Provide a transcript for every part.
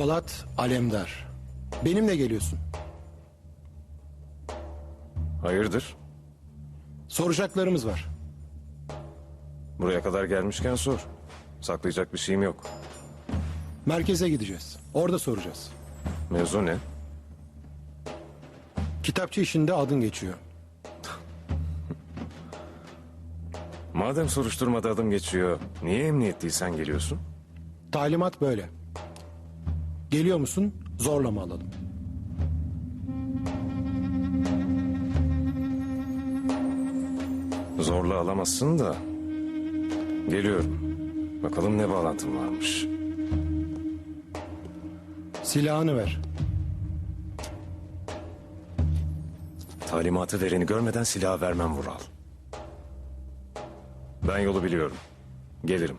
Polat Alemdar. Benimle geliyorsun. Hayırdır? Soracaklarımız var. Buraya kadar gelmişken sor. Saklayacak bir şeyim yok. Merkeze gideceğiz. Orada soracağız. Mevzu ne? Kitapçı işinde adın geçiyor. Madem soruşturmada adım geçiyor, niye emniyet değil sen geliyorsun? Talimat böyle. Geliyor musun? Zorla mı alalım? Zorla alamazsın da. Geliyorum. Bakalım ne bağlantın varmış. Silahını ver. Talimatı vereni görmeden silah vermem Vural. Ben yolu biliyorum. Gelirim.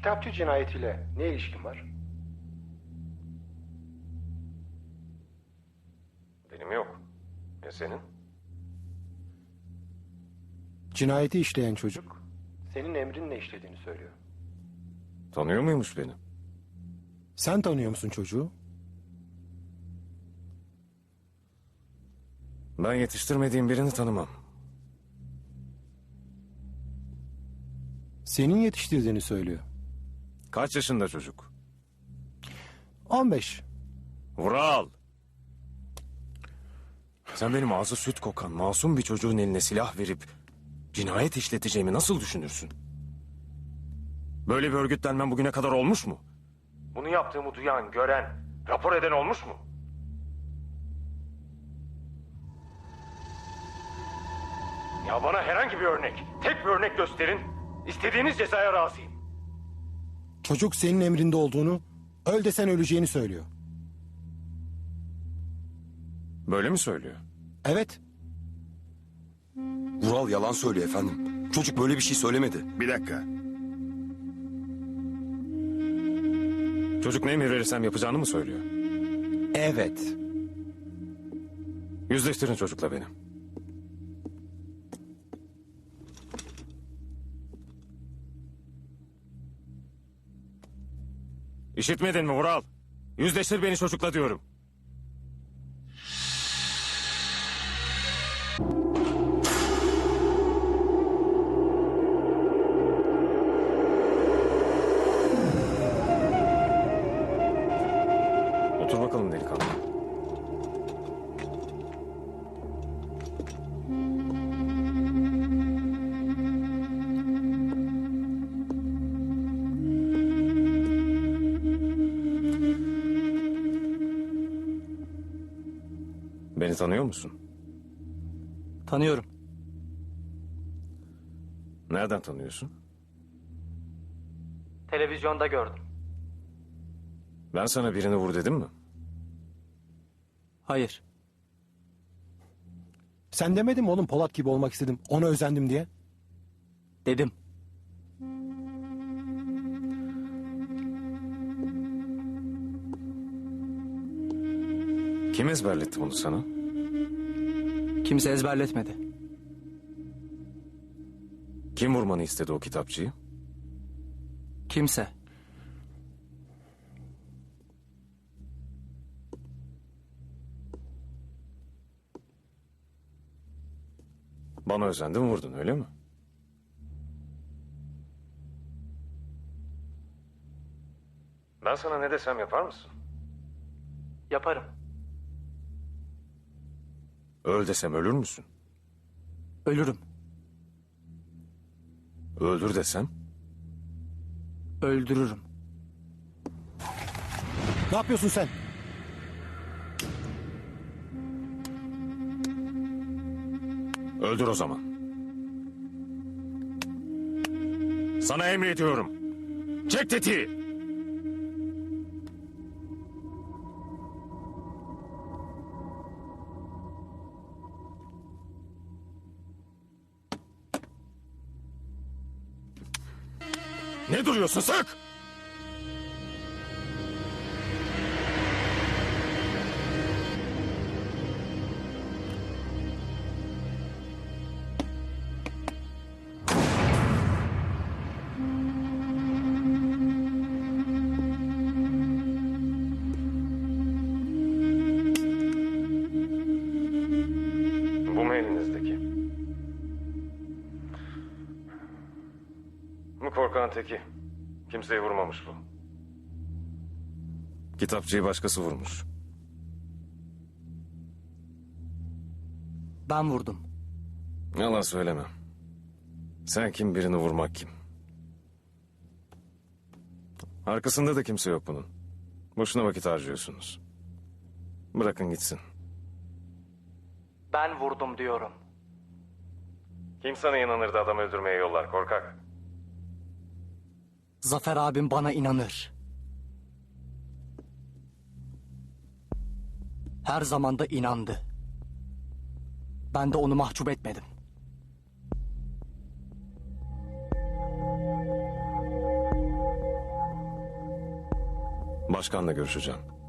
Kitapçı cinayetiyle ne ilişkin var? Benim yok. Ya senin? Cinayeti işleyen çocuk senin emrinle işlediğini söylüyor. Tanıyor muymuş beni? Sen tanıyor musun çocuğu? Ben yetiştirmediğim birini tanımam. Senin yetiştirdiğini söylüyor. Kaç yaşında çocuk? 15. Vural! Sen benim ağzı süt kokan masum bir çocuğun eline silah verip cinayet işleteceğimi nasıl düşünürsün? Böyle bir örgütlenmem bugüne kadar olmuş mu? Bunu yaptığımı duyan, gören, rapor eden olmuş mu? Ya bana herhangi bir örnek, tek bir örnek gösterin. İstediğiniz cezaya razıyım. Çocuk senin emrinde olduğunu, öl desen öleceğini söylüyor. Böyle mi söylüyor? Evet. Vural yalan söylüyor efendim. Çocuk böyle bir şey söylemedi. Bir dakika. Çocuk ne emir verirsem yapacağını mı söylüyor? Evet. Yüzleştirin çocukla beni. İşitmedin mi Vural? Yüzleştir beni çocukla diyorum. Beni tanıyor musun? Tanıyorum. Nereden tanıyorsun? Televizyonda gördüm. Ben sana birini vur dedim mi? Hayır. Sen demedin mi oğlum Polat gibi olmak istedim. Ona özendim diye. Dedim. Kim ezberletti bunu sana? Kimse ezberletmedi. Kim vurmanı istedi o kitapçıyı? Kimse. Bana özendin vurdun öyle mi? Ben sana ne desem yapar mısın? Yaparım. Öl desem ölür müsün? Ölürüm. Öldür desem? Öldürürüm. Ne yapıyorsun sen? Öldür o zaman. Sana emrediyorum. Çek tetiği. Ne duruyorsun sık? Korkan teki. Kimseyi vurmamış bu. Kitapçıyı başkası vurmuş. Ben vurdum. Yalan söyleme. Sen kim birini vurmak kim? Arkasında da kimse yok bunun. Boşuna vakit harcıyorsunuz. Bırakın gitsin. Ben vurdum diyorum. Kim sana inanırdı adam öldürmeye yollar korkak? Zafer abim bana inanır. Her zaman da inandı. Ben de onu mahcup etmedim. Başkanla görüşeceğim.